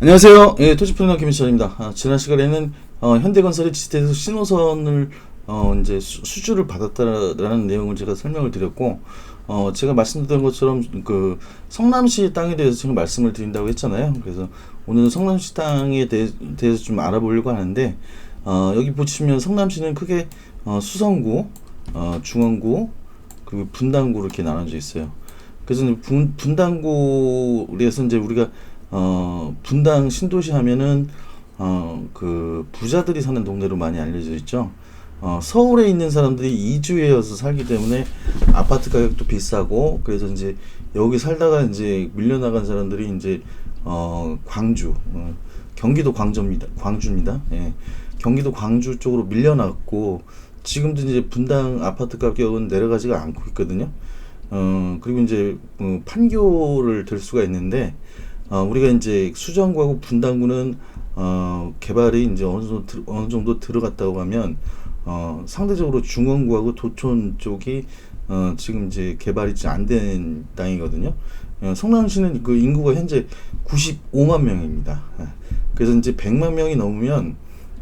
안녕하세요. 예, 토지프로너 김희철입니다. 아, 지난 시간에는 어, 현대건설이 지스테에서 신호선을 어, 이제 수, 주를 받았다라는 내용을 제가 설명을 드렸고, 어, 제가 말씀드린 것처럼 그 성남시 땅에 대해서 지금 말씀을 드린다고 했잖아요. 그래서 오늘은 성남시 땅에 대해, 대해서 좀 알아보려고 하는데, 어, 여기 보시면 성남시는 크게 어, 수성구, 어, 중원구, 그리고 분당구 이렇게 나눠져 있어요. 그래서 분, 분당구에서 이제 우리가 어, 분당 신도시 하면은 어, 그 부자들이 사는 동네로 많이 알려져 있죠. 어, 서울에 있는 사람들이 이주해서 살기 때문에 아파트 가격도 비싸고 그래서 이제 여기 살다가 이제 밀려나간 사람들이 이제 어, 광주, 어, 경기도 광주입니다. 광주입니다. 예. 경기도 광주 쪽으로 밀려났고 지금도 이제 분당 아파트 가격은 내려가지가 않고 있거든요. 어, 그리고 이제 어, 판교를 들 수가 있는데 어, 우리가 이제 수정구하고 분당구는 어, 개발이 이제 어느 정도 들, 어느 정도 들어갔다고 하면 어, 상대적으로 중원구하고 도촌 쪽이 어, 지금 이제 개발이 안 된 땅이거든요. 어, 성남시는 그 인구가 현재 95만 명입니다. 예. 그래서 이제 100만 명이 넘으면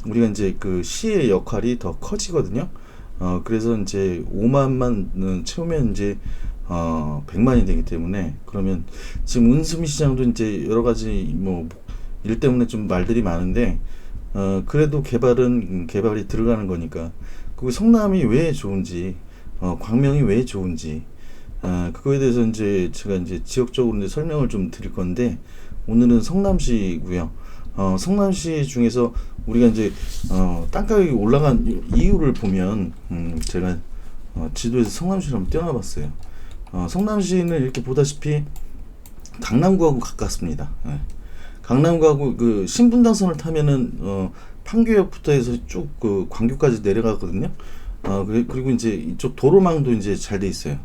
우리가 이제 그 시의 역할이 더 커지거든요. 어, 그래서 이제 5만만 채우면 이제 어, 100만이 되기 때문에 그러면 지금 은수미 시장도 이제 여러 가지 뭐 일 때문에 좀 말들이 많은데 어, 그래도 개발은 음, 개발이 들어가는 거니까 그 성남이 왜 좋은지 어, 광명이 왜 좋은지 어, 그거에 대해서 이제 제가 이제 지역적으로 이제 설명을 좀 드릴 건데 오늘은 성남시고요. 어, 성남시 중에서 우리가 이제 어, 땅가격이 올라간 이유를 보면 음, 제가 어, 지도에서 성남시를 한번 떼어놔봤어요. 어, 성남시는 이렇게 보다시피 강남구하고 가깝습니다. 예. 강남구하고 그 신분당선을 타면은 어, 판교역부터 해서 쭉 그 광교까지 내려가거든요. 어, 그리- 그리고 이제 이쪽 도로망도 이제 잘 돼 있어요.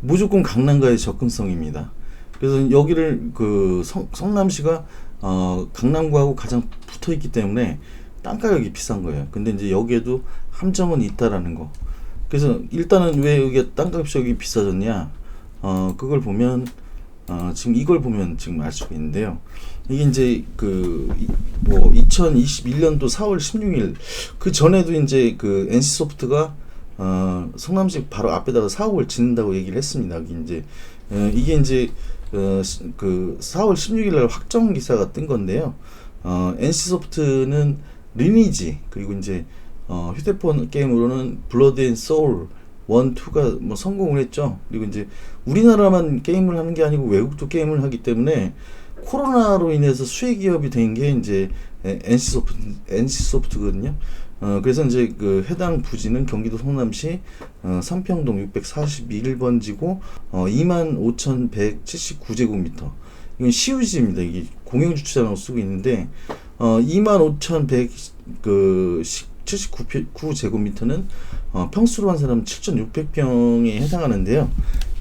무조건 강남과의 접근성입니다. 그래서 여기를 그 성, 성남시가 어, 강남구하고 가장 붙어 있기 때문에 땅 가격이 비싼 거예요. 근데 이제 여기에도 함정은 있다라는 거. 그래서 일단은 왜 여기 땅값이 여기 비싸졌냐? 어, 그걸 보면 어, 지금 이걸 보면 지금 알 수가 있는데요. 이게 이제 그뭐 2021년도 4월 16일 그 전에도 이제 그 NC 소프트가 어, 성남시 바로 앞에다가 사옥을 짓는다고 얘기를 했습니다. 이제 어, 이게 이제 어, 시- 그 4월 16일 날 확정 기사가 뜬 건데요. 어, NC 소프트는 리니지 그리고 이제 어, 휴대폰 게임으로는 블러드 앤 소울 1, 2가 뭐 성공을 했죠. 그리고 이제 우리나라만 게임을 하는 게 아니고 외국도 게임을 하기 때문에 코로나로 인해서 수혜 기업이 된 게 이제 NC 소프트 NC 소프트거든요. 어, 그래서 이제 그 해당 부지는 경기도 성남시 어, 삼평동 641번 지고 어, 25,179제곱미터. 이건 시유지입니다. 이게 공영 주차장으로 쓰고 있는데 어, 25,100그 79제곱미터는 어, 평수로 한 사람 7,600평에 해당하는데요.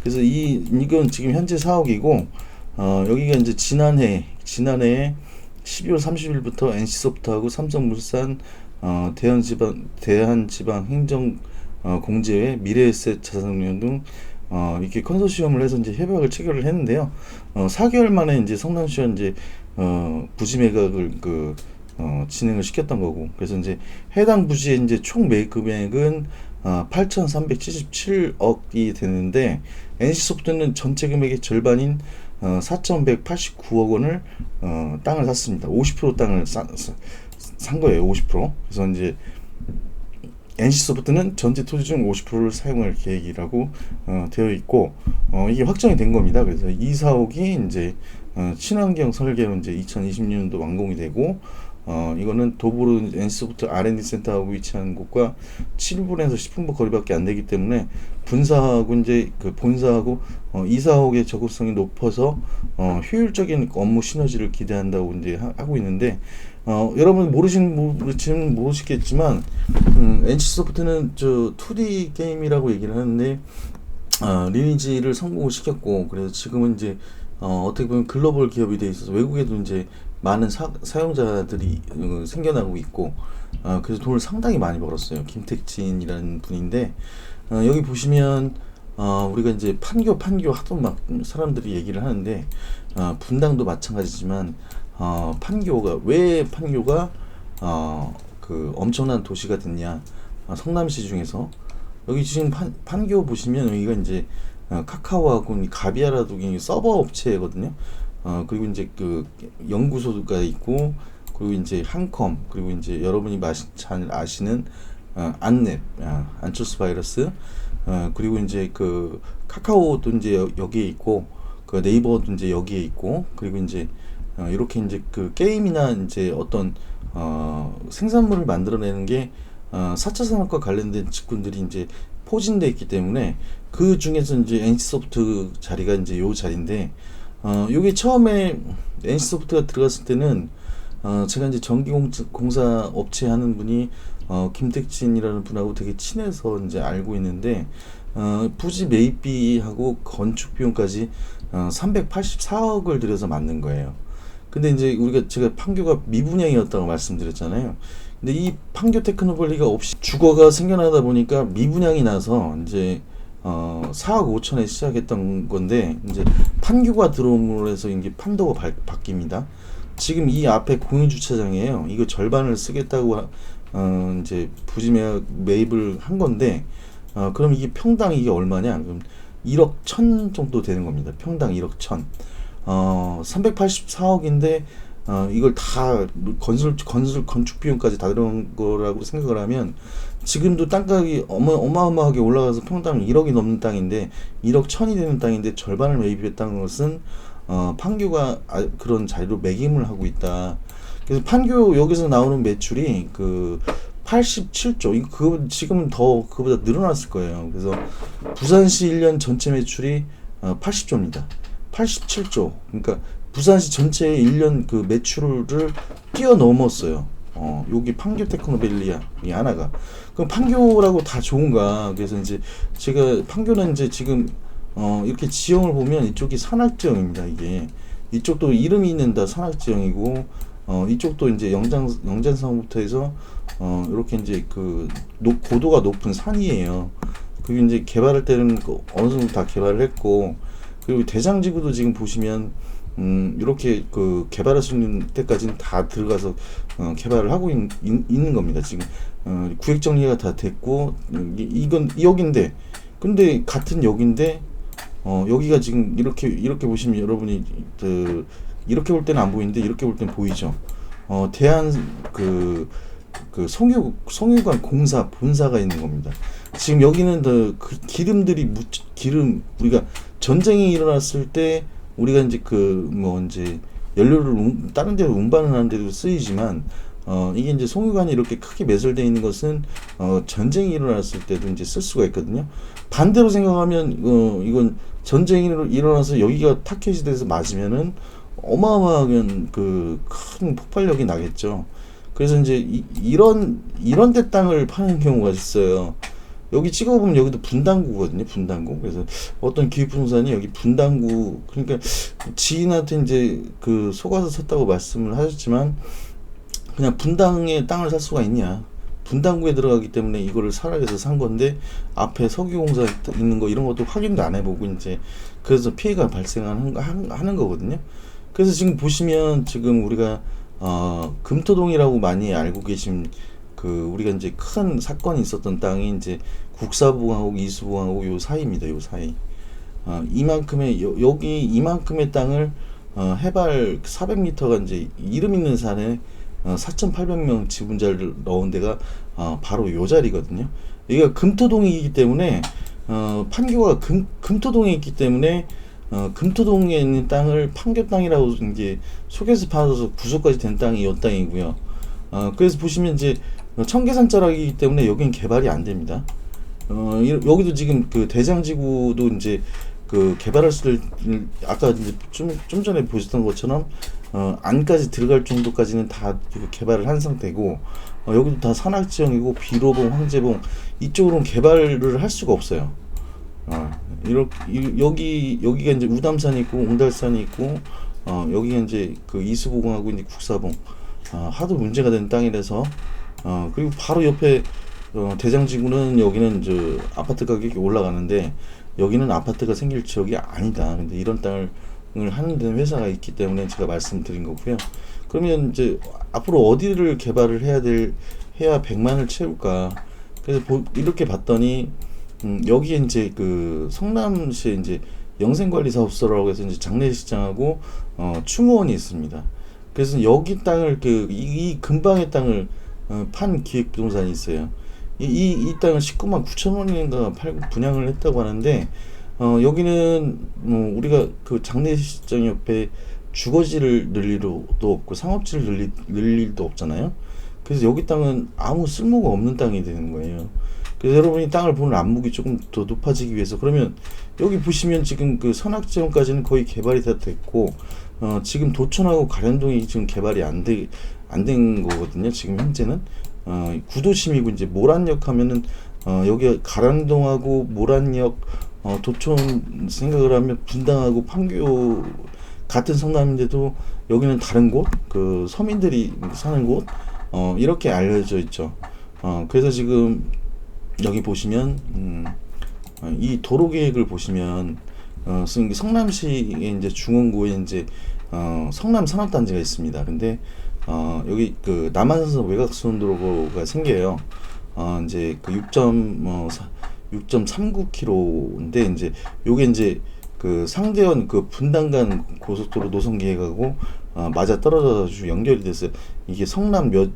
그래서 이 이건 지금 현재 사옥이고 어, 여기가 이제 지난해 지난해 12월 30일부터 NC소프트하고 삼성물산 어, 대한지방 대한지방 행정 어, 공제회 미래에셋 자산운용 등 어, 이렇게 컨소시엄을 해서 이제 협약을 체결을 했는데요. 어, 4개월 만에 이제 성남시와 이제 어, 부지 매각을 그 어, 진행을 시켰던 거고 그래서 이제 해당 부지의 이제 총 매입 금액은 어, 8,377억이 되는데 NC소프트는 전체 금액의 절반인 어, 4,189억 원을 어, 땅을 샀습니다. 50% 땅을 사, 사- 산 거예요. 50%. 그래서 이제 NC소프트는 전체 토지 중 50%를 사용할 계획이라고 어, 되어 있고 어, 이게 확정이 된 겁니다. 그래서 이 사옥이 이제 어, 친환경 설계로 이제 2020년도 완공이 되고 어, 이거는 도보로 NC소프트 R&D 센터하고 위치한 곳과 7분에서 10분 거리밖에 안 되기 때문에 분사하고 이제 그 본사하고 어, 이 사옥의 적합성이 높아서 어, 효율적인 업무 시너지를 기대한다고 이제 하, 하고 있는데 어, 여러분 모르신 모르시는 모르시겠지만 음, NC소프트는 저 2D 게임이라고 얘기를 하는데 어, 리니지를 성공을 시켰고 그래서 지금은 이제 어, 어떻게 보면 글로벌 기업이 돼 있어서 외국에도 이제 많은 사, 사용자들이 어, 생겨나고 있고 어, 그래서 돈을 상당히 많이 벌었어요. 김택진이라는 분인데 어, 여기 보시면 어, 우리가 이제 판교 판교 하도 막 사람들이 얘기를 하는데 어, 분당도 마찬가지지만 어, 판교가 왜 판교가 어, 그 엄청난 도시가 됐냐 어, 성남시 중에서 여기 지금 판, 판교 보시면 여기가 이제 어, 카카오하고 이 가비아라도 이 서버 업체거든요. 어, 그리고 이제 그 연구소가 있고 그리고 이제 한컴 그리고 이제 여러분이 마시, 잘 아시는 어, 안랩 아, 안초스 바이러스 어, 그리고 이제 그 카카오도 이제 여, 여기에 있고 그 네이버도 이제 여기에 있고 그리고 이제 어, 이렇게 이제 그 게임이나 이제 어떤 어, 생산물을 만들어내는 게 어, 4차 산업과 관련된 직군들이 이제 포진돼 있기 때문에 그 중에서 이제 NC소프트 자리가 이제 요 자리인데 어, 요게 처음에 NC소프트가 들어갔을 때는 어, 제가 이제 전기공사 업체 하는 분이 어, 김택진이라는 분하고 되게 친해서 이제 알고 있는데 어, 부지 매입비하고 건축 비용까지 어, 384억을 들여서 만든 거예요. 근데 이제 우리가 제가 판교가 미분양이었다고 말씀드렸잖아요. 근데 이 판교 테크노벌리가 없이 주거가 생겨나다 보니까 미분양이 나서 이제 어 4억 5천에 시작했던 건데 이제 판교가 들어옴으로 해서 이게 판도가 바, 바뀝니다. 지금 이 앞에 공유 주차장이에요. 이거 절반을 쓰겠다고 하- 어 이제 부지 매입, 매입을 한 건데 어 그럼 이게 평당 이게 얼마냐? 그럼 1억 천 정도 되는 겁니다. 평당 1억 천. 어 384억인데 어 이걸 다 건설 건설 건축 비용까지 다 들어간 거라고 생각을 하면 지금도 땅가격이 어마, 어마어마하게 올라가서 평당 1억이 넘는 땅인데 1억 천이 되는 땅인데 절반을 매입했다는 것은 어 판교가 아, 그런 자리로 매김을 하고 있다. 그래서 판교 여기서 나오는 매출이 그 87조 이거 그 지금은 더 그보다 늘어났을 거예요. 그래서 부산시 1년 전체 매출이 어, 80조입니다. 87조. 그러니까 부산시 전체의 1년 그 매출을 뛰어넘었어요. 어, 여기 판교 테크노밸리야. 이 하나가. 그럼 판교라고 다 좋은가? 그래서 이제 제가 판교는 이제 지금 어, 이렇게 지형을 보면 이쪽이 산악지형입니다. 이게 이쪽도 이름이 있는 다 산악지형이고 어, 이쪽도 이제 영장 영장성부터 해서 어, 이렇게 이제 그 높- 고도가 높은 산이에요. 그리고 이제 개발할 때는 그 어느 정도 다 개발을 했고 그리고 대장지구도 지금 보시면 음 이렇게 그 개발할 수 있는 때까지는 다 들어가서 어, 개발을 하고 있, 는 겁니다. 지금 어, 구획 정리가 다 됐고 음, 이, 이건 여기인데 근데 같은 여기인데 어 여기가 지금 이렇게 이렇게 보시면 여러분이 그 이렇게 볼 때는 안 보이는데 이렇게 볼 때는 보이죠. 어 대한 그, 그 송유 송유관 공사 본사가 있는 겁니다. 지금 여기는 더 그 기름들이 묻 기름 우리가 전쟁이 일어났을 때 우리가 이제 그 뭐 이제 연료를 운- 다른 데로 운반을 하는 데도 쓰이지만 어 이게 이제 송유관이 이렇게 크게 매설되어 있는 것은 어 전쟁이 일어났을 때도 이제 쓸 수가 있거든요. 반대로 생각하면 어 이건 전쟁이 일어- 일어나서 여기가 타켓이 돼서 맞으면은 어마어마한 그 큰 폭발력이 나겠죠. 그래서 이제 이, 이런 이런 데 땅을 파는 경우가 있어요. 여기 찍어보면 여기도 분당구거든요. 분당구. 그래서 어떤 기획부동산이 여기 분당구 그러니까 지인한테 이제 그 속아서 샀다고 말씀을 하셨지만 그냥 분당에 땅을 살 수가 있냐? 분당구에 들어가기 때문에 이거를 사라 해서 산 건데 앞에 석유공사 있는 거 이런 것도 확인도 안 해보고 이제 그래서 피해가 발생하는 하는 거거든요. 그래서 지금 보시면 지금 우리가 어 금토동이라고 많이 알고 계신 그 우리가 이제 큰 사건이 있었던 땅이 이제 국사부하고 이수부하고 요 사이입니다. 요 사이. 어, 이만큼의 여, 여기 이만큼의 땅을 어, 해발 400m가 이제 이름 있는 산에 어, 4,800명 지분자를 넣은 데가 어, 바로 요 자리거든요. 여기가 금토동이기 때문에 어, 판교가 금, 금토동에 있기 때문에 어, 금토동에 있는 땅을 판교 땅이라고 이제 속에서 받아서 구속까지 된 땅이 요 땅이고요. 어, 그래서 보시면 이제 청계산 자락이기 때문에 여기는 개발이 안 됩니다. 어, 이- 여기도 지금 그 대장지구도 이제 그 개발할 수를 아까 이제 좀, 좀 전에 보셨던 것처럼 어, 안까지 들어갈 정도까지는 다그 개발을 한 상태고 어, 여기도 다 산악 지형이고 비로봉, 황제봉 이쪽으로는 개발을 할 수가 없어요. 어, 이렇게 이- 여기 여기가 이제 우담산이 있고 옹달산이 있고 어, 여기가 이제 그 이수봉하고 이제 국사봉 어, 하도 문제가 된 땅이라서 어, 그리고 바로 옆에 어, 대장지구는 여기는 저 아파트 가격이 올라가는데 여기는 아파트가 생길 지역이 아니다. 근데 이런 땅을 하는 데는 회사가 있기 때문에 제가 말씀드린 거고요. 그러면 이제 앞으로 어디를 개발을 해야 될 해야 100만을 채울까? 그래서 보, 이렇게 봤더니 음, 여기에 이제 그 성남시에 이제 영생관리사업소라고 해서 이제 장례식장하고 어, 충무원이 있습니다. 그래서 여기 땅을 그이 이 근방의 땅을 어, 판 기획부동산이 있어요. 이, 이, 이 땅을 19만 9천 원인가 팔고 분양을 했다고 하는데 어, 여기는 뭐 우리가 그 장례식장 옆에 주거지를 늘 일도 없고 상업지를 늘, 일- 늘 일도 없잖아요. 그래서 여기 땅은 아무 쓸모가 없는 땅이 되는 거예요. 그래서 여러분이 땅을 보는 안목이 조금 더 높아지기 위해서 그러면 여기 보시면 지금 그 선악지역까지는 거의 개발이 다 됐고 어, 지금 도천하고 가련동이 지금 개발이 안 돼 안 된 거거든요. 지금 현재는 어, 구도심이고 이제 모란역 하면은 어, 여기 가란동하고 모란역 어, 도촌 생각을 하면 분당하고 판교 같은 성남인데도 여기는 다른 곳, 그 서민들이 사는 곳, 어, 이렇게 알려져 있죠. 어, 그래서 지금 여기 보시면 음, 어, 이 도로 계획을 보시면 어, 성- 성남시의 이제 중원구에 이제 어, 성남 산업단지가 있습니다. 근데 어, 여기 그 남한선 외곽순환도로가 생겨요. 어, 이제 그 6. 뭐 6.39km인데 이제 요게 이제 그 상대원 그 분당간 고속도로 노선 계획하고 어, 맞아 떨어져 가지고 연결이 됐어요. 이게 성남 여,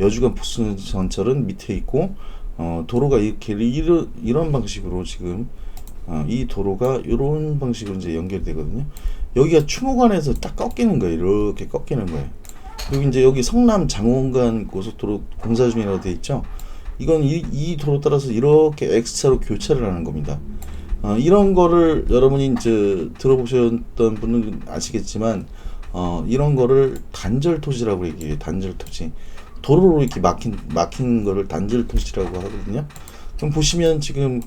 여주간 포순전철은 밑에 있고 어, 도로가 이렇게 이런 이런 방식으로 지금 어, 이 도로가 이런 방식으로 이제 연결되거든요. 여기가 추모관에서 딱 꺾이는 거예요. 이렇게 꺾이는 거예요. 그리고 이제 여기 성남 장원간 고속도로 공사 중이라고 돼 있죠. 이건 이, 이 도로 따라서 이렇게 X차로 교차를 하는 겁니다. 어, 이런 거를 여러분이 이제 들어보셨던 분은 아시겠지만 어, 이런 거를 단절 토지라고 얘기해요. 단절 토지. 도로로 이렇게 막힌 막힌 거를 단절 토지라고 하거든요. 그럼 보시면 지금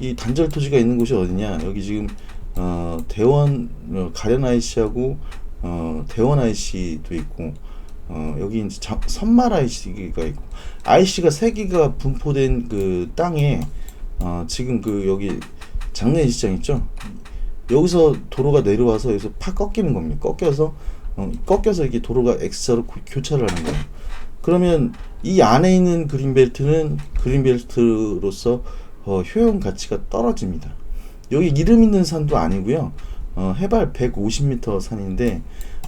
이 단절 토지가 있는 곳이 어디냐? 여기 지금 어, 대원 어, 가련 IC하고 어, 대원 IC도 있고 어, 여기 이제 자, 선말 IC가 있고 IC가 세 개가 분포된 그 땅에 어, 지금 그 여기 장례시장 있죠? 여기서 도로가 내려와서 여기서 팍 꺾이는 겁니다. 꺾여서 어, 꺾여서 이렇게 도로가 X자로 고- 교차를 하는 거예요. 그러면 이 안에 있는 그린벨트는 그린벨트로서 어, 효용 가치가 떨어집니다. 여기 이름 있는 산도 아니고요. 어, 해발 150m 산인데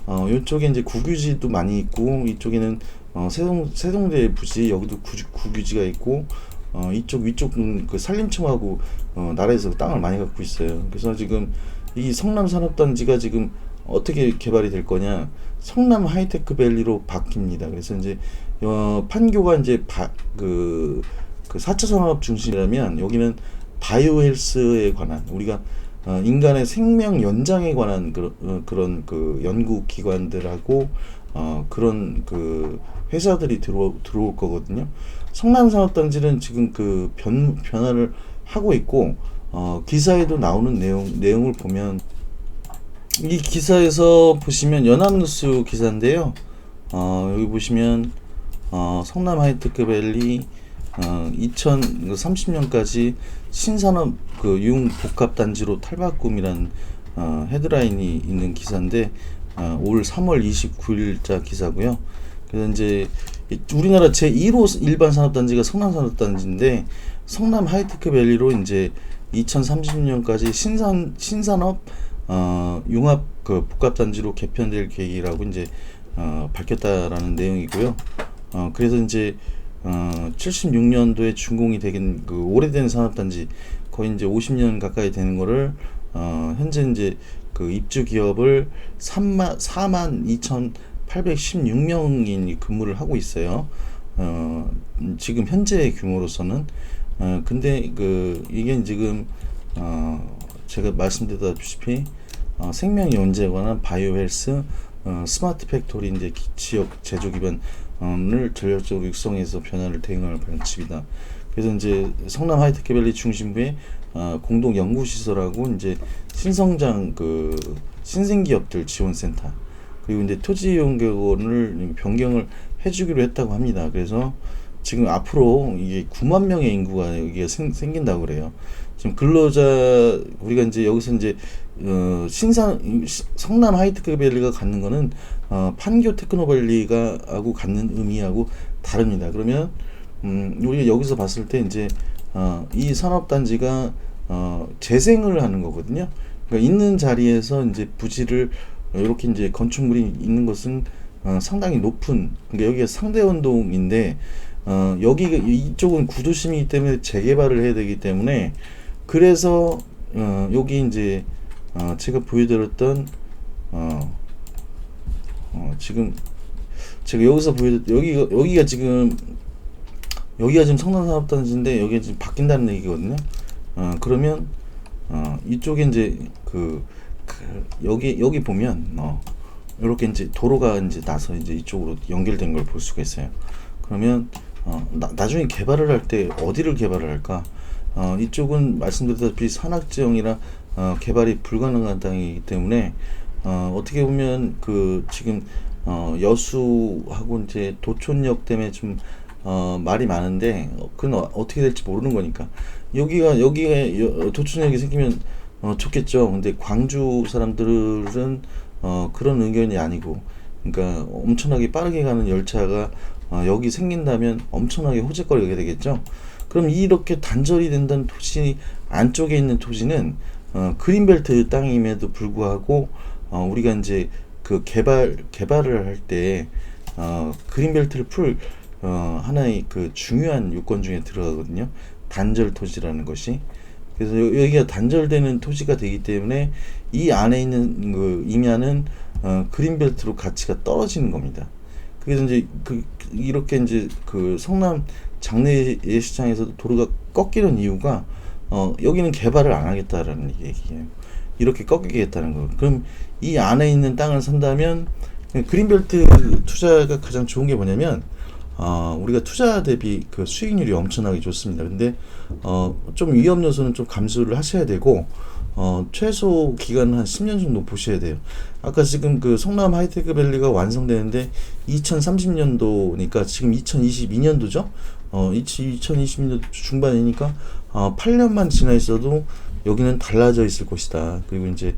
어, 이쪽에 이제 국유지도 많이 있고 이쪽에는 어, 세동 세동대 부지 여기도 구, 국유지가 있고 어, 이쪽 위쪽은 그 산림청하고 어, 나라에서 땅을 많이 갖고 있어요. 그래서 지금 이 성남 산업단지가 지금 어떻게 개발이 될 거냐? 성남 하이테크 밸리로 바뀝니다. 그래서 이제 어, 판교가 이제 바, 그, 그 4차 산업 중심이라면 여기는 바이오헬스에 관한 우리가 어, 인간의 생명 연장에 관한 그런, 어, 그런 그 연구 기관들하고 어, 그런 그 회사들이 들어 들어올 거거든요. 성남 산업단지는 지금 그 변, 변화를 하고 있고 어, 기사에도 나오는 내용 내용을 보면 이 기사에서 보시면 연합뉴스 기사인데요. 어, 여기 보시면 어, 성남 하이테크 밸리 어, 2030년까지 신산업 그융 복합 단지로 탈바꿈이란 어, 헤드라인이 있는 기사인데 어, 올 3월 29일자 기사고요. 그래서 이제 이- 우리나라 제 1호 일반 산업 단지가 성남 산업 단지인데 성남 하이테크 밸리로 이제 2030년까지 신산 신산업 어, 융합 그 복합 단지로 개편될 계획이라고 이제 어, 밝혔다라는 내용이고요. 어, 그래서 이제 어, 76년도에 준공이 되긴 그 오래된 산업단지 거의 이제 50년 가까이 되는 거를 어, 현재 이제 그 입주 기업을 3만 4만 2,816명이 근무를 하고 있어요. 어, 음, 지금 현재 규모로서는 어, 근데 그 이게 지금 어, 제가 말씀드렸다시피 어, 생명 연제에 관한 바이오헬스 어, 스마트 팩토리 이제 기- 지역 제조 기반 을 전략적으로 육성해서 변화를 대응할 방침이다. 그래서 이제 성남 하이테크 밸리 중심부에 어, 공동 연구 시설하고 이제 신성장 그 신생 기업들 지원 센터 그리고 이제 토지 이용 계획을 변경을 해주기로 했다고 합니다. 그래서 지금 앞으로 이게 9만 명의 인구가 여기가 생, 생긴다고 그래요. 지금 근로자 우리가 이제 여기서 이제 어, 시- 성남 하이테크밸리가 갖는 거는 어, 판교 테크노밸리가 하고 갖는 의미하고 다릅니다. 그러면 음, 우리가 여기서 봤을 때 이제 어, 이 산업단지가 어, 재생을 하는 거거든요. 그러니까 있는 자리에서 이제 부지를 이렇게 이제 건축물이 있는 것은 어, 상당히 높은 그러니까 여기가 상대원동인데 어, 여기가 이쪽은 구도심이기 때문에 재개발을 해야 되기 때문에 그래서 어, 여기 이제 어, 제가 보여드렸던 어, 어, 지금 제가 여기서 보여드 여기가 여기가 지금 여기가 지금 성남산업단지인데 여기가 지금 바뀐다는 얘기거든요. 어, 그러면 어, 이쪽에 이제 그, 그 여기 여기 보면 어, 이렇게 이제 도로가 이제 나서 이제 이쪽으로 연결된 걸 볼 수가 있어요. 그러면 어, 나, 나중에 개발을 할 때 어디를 개발을 할까? 어, 이쪽은 말씀드렸다시피 산악지형이라 어, 개발이 불가능한 땅이기 때문에 어, 어떻게 보면 그 지금 어, 여수하고 이제 도촌역 때문에 좀 어, 말이 많은데 어, 그건 어, 어떻게 될지 모르는 거니까 여기가 여기에 여- 도촌역이 생기면 어, 좋겠죠. 근데 광주 사람들은 어, 그런 의견이 아니고 그러니까 엄청나게 빠르게 가는 열차가 어, 여기 생긴다면 엄청나게 호재거리가 되겠죠. 그럼 이렇게 단절이 된다는 도시 안쪽에 있는 토지는 어, 그린벨트 땅임에도 불구하고 어, 우리가 이제 그 개발 개발을 할때 어, 그린벨트를 풀 어, 하나의 그 중요한 요건 중에 들어가거든요. 단절 토지라는 것이. 그래서 여- 여기가 단절되는 토지가 되기 때문에 이 안에 있는 그 임야는 어, 그린벨트로 가치가 떨어지는 겁니다. 그래서 이제 그 이렇게 이제 그 성남 장례 시장에서도 도로가 꺾이는 이유가 어 여기는 개발을 안 하겠다라는 얘기예요. 이렇게 꺾이겠다는 거. 그럼 이 안에 있는 땅을 산다면 그린벨트 투자가 가장 좋은 게 뭐냐면 어 우리가 투자 대비 그 수익률이 엄청나게 좋습니다. 근데 어 좀 위험 요소는 좀 감수를 하셔야 되고 어 최소 기간 한 10년 정도 보셔야 돼요. 아까 지금 그 성남 하이테크 밸리가 완성되는데 2030년도니까 지금 2022년도죠. 어 2022년 중반이니까 어 8년만 지나 있어도 여기는 달라져 있을 것이다. 그리고 이제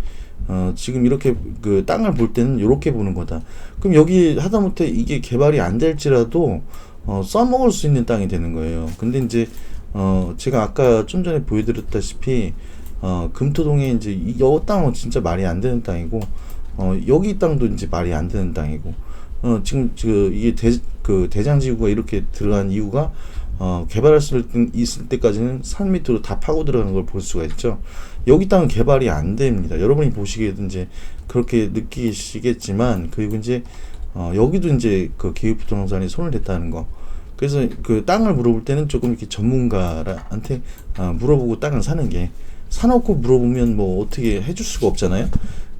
어 지금 이렇게 그 땅을 볼 때는 이렇게 보는 거다. 그럼 여기 하다못해 이게 개발이 안 될지라도 어 써먹을 수 있는 땅이 되는 거예요. 근데 이제 어 제가 아까 좀 전에 보여드렸다시피 어 금토동에 이제 이여 땅은 진짜 말이 안 되는 땅이고 어 여기 땅도 이제 말이 안 되는 땅이고 어 지금 그 이게 대 그 대장지구가 이렇게 들어간 이유가 어 개발할 수 있을 때까지는 산 밑으로 다 파고 들어가는 걸 볼 수가 있죠. 여기 땅은 개발이 안 됩니다. 여러분이 보시기에도 이제 그렇게 느끼시겠지만 그리고 이제 어 여기도 이제 그 기후부동산이 손을 댔다는 거. 그래서 그 땅을 물어볼 때는 조금 이렇게 전문가한테 어, 물어보고 땅을 사는 게 사놓고 물어보면 뭐 어떻게 해줄 수가 없잖아요.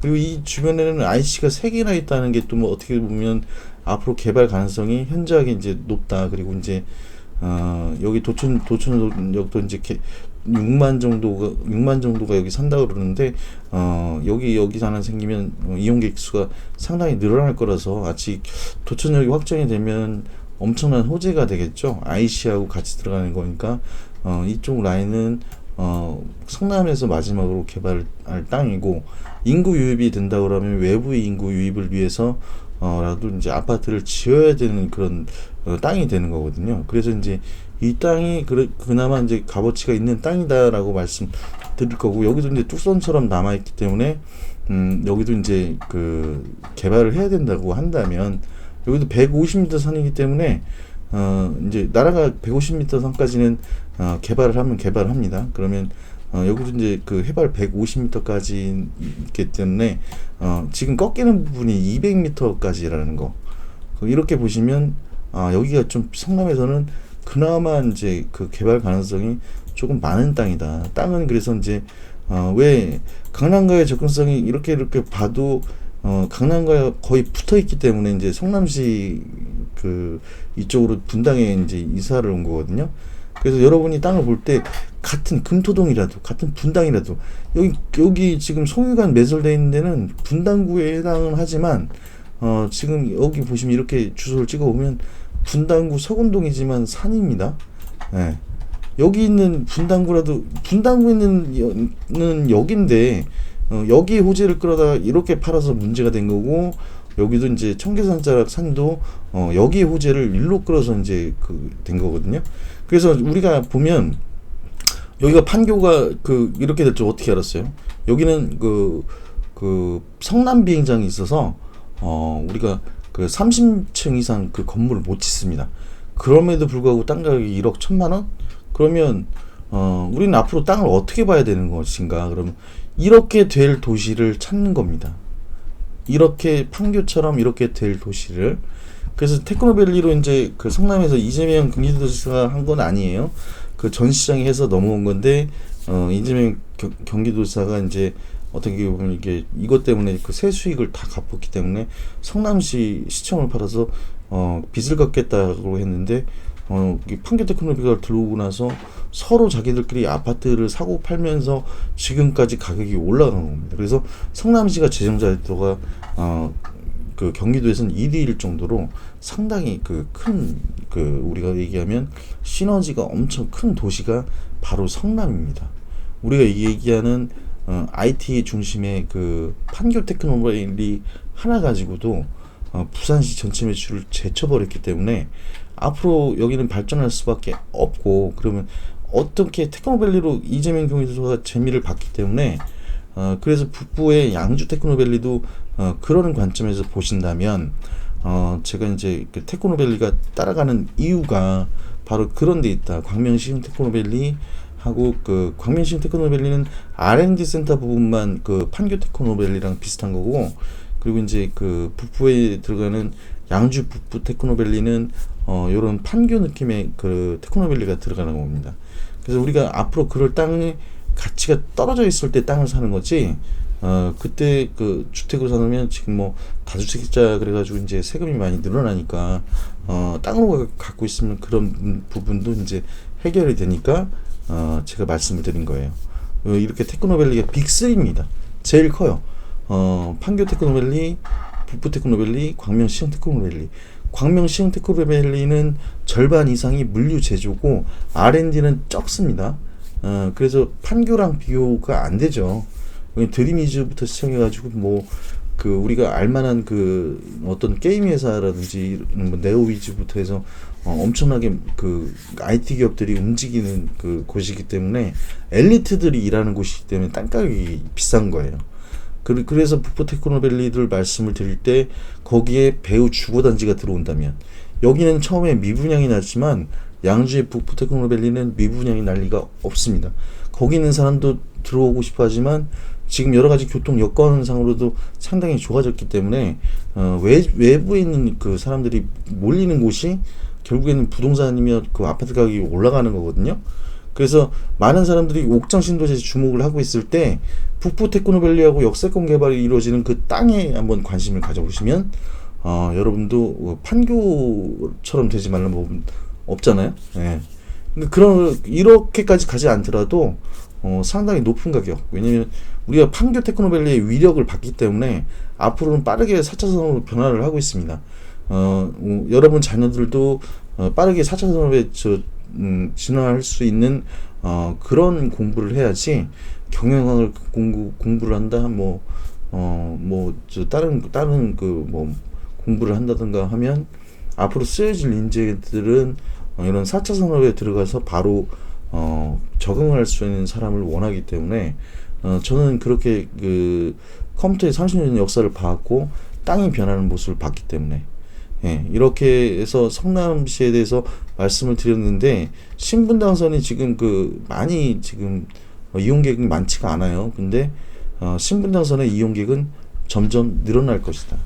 그리고 이 주변에는 IC가 세 개나 있다는 게 또 뭐 어떻게 보면 앞으로 개발 가능성이 현저하게 이제 높다. 그리고 이제 어 여기 도촌 도촌역도 이제 개, 6만 정도가 6만 정도가 여기 산다고 그러는데 어 여기 여기 하나 생기면 어, 이용객 수가 상당히 늘어날 거라서 아직 도촌역이 확정이 되면 엄청난 호재가 되겠죠. IC하고 같이 들어가는 거니까 어 이쪽 라인은 어 성남에서 마지막으로 개발할 땅이고 인구 유입이 된다 그러면 외부의 인구 유입을 위해서 어라도 이제 아파트를 지어야 되는 그런 어, 땅이 되는 거거든요. 그래서 이제 이 땅이 그래, 그나마 이제 값어치가 있는 땅이다라고 말씀 드릴 거고 여기도 이제 뚝선처럼 남아 있기 때문에 음 여기도 이제 그 개발을 해야 된다고 한다면 여기도 150m 선이기 때문에 어 이제 나라가 150m 선까지는 어 개발을 하면 개발을 합니다. 그러면 어 여기도 이제 그 해발 150m까지 있기 때문에 어 지금 꺾이는 부분이 200m까지라는 거. 그 이렇게 보시면 아 여기가 좀 성남에서는 그나마 이제 그 개발 가능성이 조금 많은 땅이다. 땅은 그래서 이제 어 왜 강남과의 접근성이 이렇게 이렇게 봐도 어 강남과 거의 붙어 있기 때문에 이제 성남시 그 이쪽으로 분당에 이제 이사를 온 거거든요. 그래서 여러분이 땅을 볼 때 같은 금토동이라도 같은 분당이라도 여기 여기 지금 송유관 매설돼 있는 데는 분당구에 해당은 하지만 어 지금 여기 보시면 이렇게 주소를 찍어 보면 분당구 서군동이지만 산입니다. 예. 여기 있는 분당구라도 분당구에 있는 는 여기인데 어, 여기 호재를 끌어다 이렇게 팔아서 문제가 된 거고 여기도 이제 청계산자락 산도 어, 여기 호재를 일로 끌어서 이제 그 된 거거든요. 그래서 우리가 보면 여기가 판교가 그 이렇게 될 줄 어떻게 알았어요? 여기는 그, 그 성남 비행장이 있어서 어 우리가 그 30층 이상 그 건물을 못 짓습니다. 그럼에도 불구하고 땅 가격이 1억 1천만 원? 그러면 어 우리는 앞으로 땅을 어떻게 봐야 되는 것인가? 그러면 이렇게 될 도시를 찾는 겁니다. 이렇게 판교처럼 이렇게 될 도시를 그래서 테크노밸리로 이제 그 성남에서 이재명 경기도지사가 한 건 아니에요. 그 전 시장이 해서 넘어온 건데 어 이재명 겨, 경기도지사가 이제 어떻게 보면 이게 이것 때문에 그 세수익을 다 갚았기 때문에 성남시 시청을 팔아서 어 빚을 갚겠다고 했는데 어, 이 판교 테크노비가 들어오고 나서 서로 자기들끼리 아파트를 사고 팔면서 지금까지 가격이 올라간 겁니다. 그래서 성남시가 재정자료가 어, 그 경기도에서는 1위 일 정도로 상당히 그큰그 우리가 얘기하면 시너지가 엄청 큰 도시가 바로 성남입니다. 우리가 얘기하는 어, IT 중심의 그 판교 테크노밸리 하나 가지고도 어, 부산시 전체 매출을 제쳐버렸기 때문에 앞으로 여기는 발전할 수밖에 없고 그러면 어떻게 테크노밸리로 이재명 경기도가 재미를 봤기 때문에 어, 그래서 북부의 양주 테크노밸리도 어, 그런 관점에서 보신다면 어, 제가 이제 그 테크노밸리가 따라가는 이유가 바로 그런 데 있다. 광명시 테크노밸리 하고 그 광명시 테크노밸리는 R&D 센터 부분만 그 판교 테크노밸리랑 비슷한 거고 그리고 이제 그 북부에 들어가는 양주 북부 테크노밸리는 어 요런 판교 느낌의 그 테크노밸리가 들어가는 겁니다. 그래서 우리가 앞으로 그럴 땅의 가치가 떨어져 있을 때 땅을 사는 거지 어 그때 그 주택으로 사놓으면 지금 뭐 다주택자 그래가지고 이제 세금이 많이 늘어나니까 어 땅으로 갖고 있으면 그런 부분도 이제 해결이 되니까 어 제가 말씀을 드린 거예요. 어, 이렇게 테크노밸리가 빅3입니다. 제일 커요. 어 판교 테크노밸리, 북부 테크노밸리, 광명 시흥 테크노밸리. 광명 시흥 테크노밸리는 절반 이상이 물류 제조고 R&D는 적습니다. 어 그래서 판교랑 비교가 안 되죠. 드림이즈부터 시작해가지고 뭐 그 우리가 알만한 그 어떤 게임 회사라든지 뭐 네오위즈부터 해서 어 엄청나게 그 IT 기업들이 움직이는 그 곳이기 때문에 엘리트들이 일하는 곳이기 때문에 땅 가격이 비싼 거예요. 그- 그래서 북부 테크노밸리들 말씀을 드릴 때 거기에 배우 주거단지가 들어온다면 여기는 처음에 미분양이 났지만 양주의 북부 테크노밸리는 미분양이 날 리가 없습니다. 거기 있는 사람도 들어오고 싶어 하지만 지금 여러 가지 교통 여건상으로도 상당히 좋아졌기 때문에 어, 외, 외부에 있는 그 사람들이 몰리는 곳이 결국에는 부동산이며 그 아파트 가격이 올라가는 거거든요. 그래서 많은 사람들이 옥정 신도시에 주목을 하고 있을 때 북부 테크노밸리하고 역세권 개발이 이루어지는 그 땅에 한번 관심을 가져보시면 어, 여러분도 어, 판교처럼 되지 말는 법은 없잖아요. 예. 근데 그런 이렇게까지 가지 않더라도 어, 상당히 높은 가격. 왜냐면 우리가 판교 테크노밸리의 위력을 봤기 때문에 앞으로는 빠르게 4차선으로 변화를 하고 있습니다. 어, 어, 여러분 자녀들도 어, 빠르게 4차 산업에 저, 음, 진화할 수 있는 어, 그런 공부를 해야지 경영학을 공부, 공부를 한다? 뭐 어, 뭐, 저, 다른, 다른 그, 뭐, 공부를 한다든가 하면, 앞으로 쓰여질 인재들은, 어, 이런 4차 산업에 들어가서 바로, 어, 적응할 수 있는 사람을 원하기 때문에, 어, 저는 그렇게 그, 컴퓨터의 30년 역사를 봐왔고, 땅이 변하는 모습을 봤기 때문에, 예, 이렇게 해서 성남시에 대해서 말씀을 드렸는데, 신분 당선이 지금 그, 많이 지금, 어, 이용객이 많지가 않아요. 근데, 어, 신분 당선의 이용객은 점점 늘어날 것이다.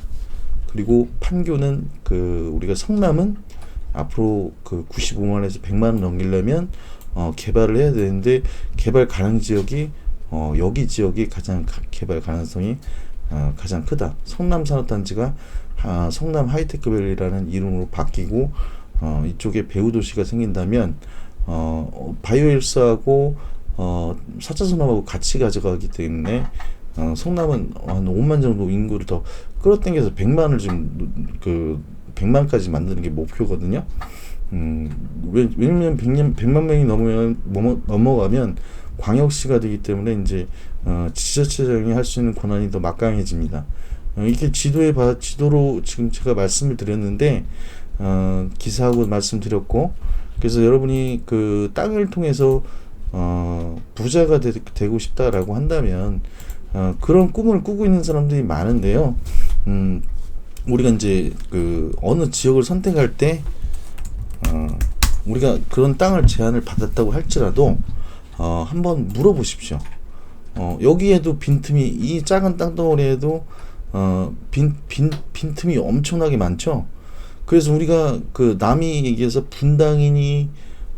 그리고 판교는 그 우리가 성남은 앞으로 그 95만에서 100만 원 넘기려면 어, 개발을 해야 되는데 개발 가능 지역이 어, 여기 지역이 가장 가- 개발 가능성이 어, 가장 크다. 성남 산업단지가 아, 성남 하이테크밸리라는 이름으로 바뀌고 어, 이쪽에 배우 도시가 생긴다면 어, 어, 바이오헬스하고 어, 4차 산업하고 같이 가져가기 때문에 어, 성남은 한 5만 정도 인구를 더 끌어당겨서 100만을 지금 그 100만까지 만드는 게 목표거든요. 음, 왜, 왜냐면 100년, 100만 명이 넘으면, 넘어, 넘어가면 광역시가 되기 때문에 이제, 어, 지자체장이 할 수 있는 권한이 더 막강해집니다. 어, 이게 지도에 봐, 지도로 지금 제가 말씀을 드렸는데, 어, 기사하고 말씀드렸고, 그래서 여러분이 그 땅을 통해서, 어, 부자가 되, 되고 싶다라고 한다면, 어, 그런 꿈을 꾸고 있는 사람들이 많은데요. 음, 우리가 이제 그 어느 지역을 선택할 때, 어, 우리가 그런 땅을 제안을 받았다고 할지라도 어, 한번 물어보십시오. 어, 여기에도 빈틈이 이 작은 땅덩어리에도 어, 빈, 빈, 빈틈이 엄청나게 많죠. 그래서 우리가 그 남이 얘기해서 분당이니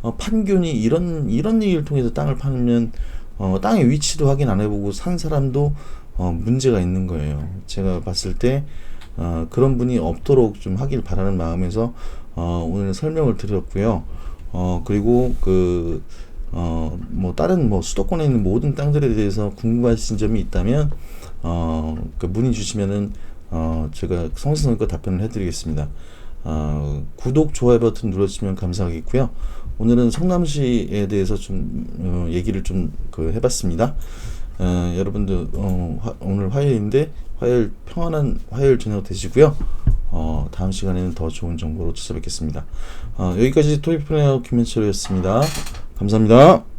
어, 판교니 이런 이런 얘기를 통해서 땅을 파면 어, 땅의 위치도 확인 안 해보고 산 사람도 어, 문제가 있는 거예요. 제가 봤을 때 어, 그런 분이 없도록 좀 하길 바라는 마음에서 어, 오늘 설명을 드렸고요. 어, 그리고 그, 어, 뭐, 다른 뭐, 수도권에 있는 모든 땅들에 대해서 궁금하신 점이 있다면, 어, 그 문의 주시면은, 어, 제가 성실성의껏 답변을 해드리겠습니다. 어, 구독, 좋아요 버튼 눌러주시면 감사하겠고요. 오늘은 성남시에 대해서 좀, 어, 얘기를 좀 그 해봤습니다. 어, 여러분들, 어, 화- 오늘 화요일인데, 화요일 평안한 화요일 저녁 되시고요. 어, 다음 시간에는 더 좋은 정보로 찾아뵙겠습니다. 어, 여기까지 토익플레이어 김현철이었습니다. 감사합니다.